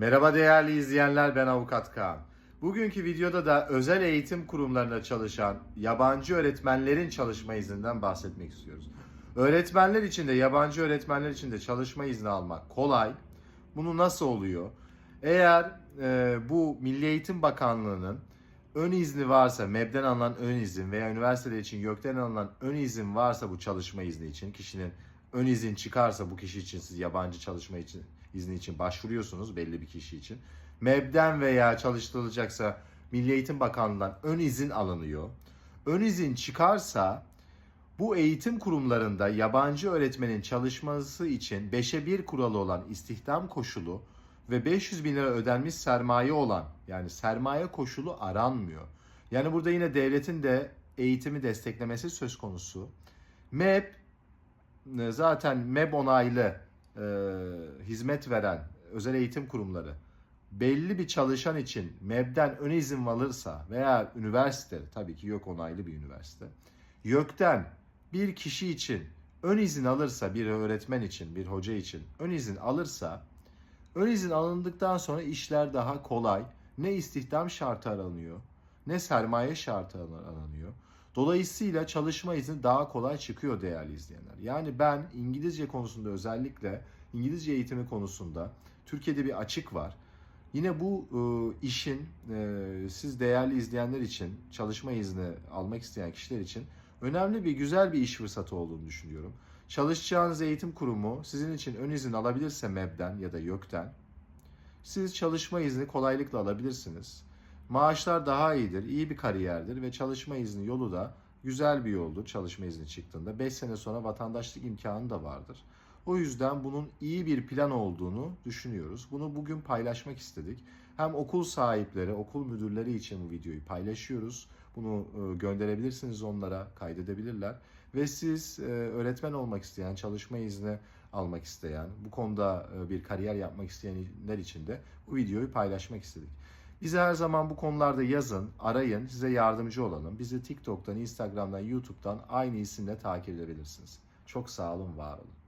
Merhaba değerli izleyenler ben Avukat Kaan. Bugünkü videoda da özel eğitim kurumlarında çalışan yabancı öğretmenlerin çalışma izninden bahsetmek istiyoruz. Öğretmenler için de yabancı öğretmenler için de çalışma izni almak kolay. Bunu nasıl oluyor? Eğer e, bu Milli Eğitim Bakanlığı'nın ön izni varsa, MEB'den alınan ön izin veya üniversitede için YÖK'ten alınan ön izin varsa bu çalışma izni için, kişinin ön izin çıkarsa bu kişi için siz yabancı çalışma için izni için başvuruyorsunuz belli bir kişi için. MEB'den veya çalıştırılacaksa Milli Eğitim Bakanlığı'ndan ön izin alınıyor. Ön izin çıkarsa bu eğitim kurumlarında yabancı öğretmenin çalışması için 5'e 1 kuralı olan istihdam koşulu ve 500 bin lira ödenmiş sermaye olan yani sermaye koşulu aranmıyor. Yani burada yine devletin de eğitimi desteklemesi söz konusu. MEB e, zaten MEB onaylı e, hizmet veren özel eğitim kurumları belli bir çalışan için MEB'den ön izin alırsa veya üniversite tabii ki yok onaylı bir üniversite YÖK'ten bir kişi için ön izin alırsa bir öğretmen için bir hoca için ön izin alırsa ön izin alındıktan sonra işler daha kolay ne istihdam şartı aranıyor ne sermaye şartı aranıyor. Dolayısıyla çalışma izni daha kolay çıkıyor değerli izleyenler. Yani ben İngilizce konusunda özellikle İngilizce eğitimi konusunda Türkiye'de bir açık var. Yine bu e, işin e, siz değerli izleyenler için çalışma izni almak isteyen kişiler için önemli bir güzel bir iş fırsatı olduğunu düşünüyorum. Çalışacağınız eğitim kurumu sizin için ön izin alabilirse MEB'den ya da YÖK'ten siz çalışma izni kolaylıkla alabilirsiniz. Maaşlar daha iyidir, iyi bir kariyerdir ve çalışma izni yolu da güzel bir yoldur çalışma izni çıktığında. 5 sene sonra vatandaşlık imkanı da vardır. O yüzden bunun iyi bir plan olduğunu düşünüyoruz. Bunu bugün paylaşmak istedik. Hem okul sahipleri, okul müdürleri için bu videoyu paylaşıyoruz. Bunu e, gönderebilirsiniz onlara, kaydedebilirler. Ve siz e, öğretmen olmak isteyen, çalışma izni almak isteyen, bu konuda e, bir kariyer yapmak isteyenler için de bu videoyu paylaşmak istedik. Bize her zaman bu konularda yazın, arayın, size yardımcı olalım. Bizi TikTok'tan, Instagram'dan, YouTube'dan aynı isimle takip edebilirsiniz. Çok sağ olun, var olun.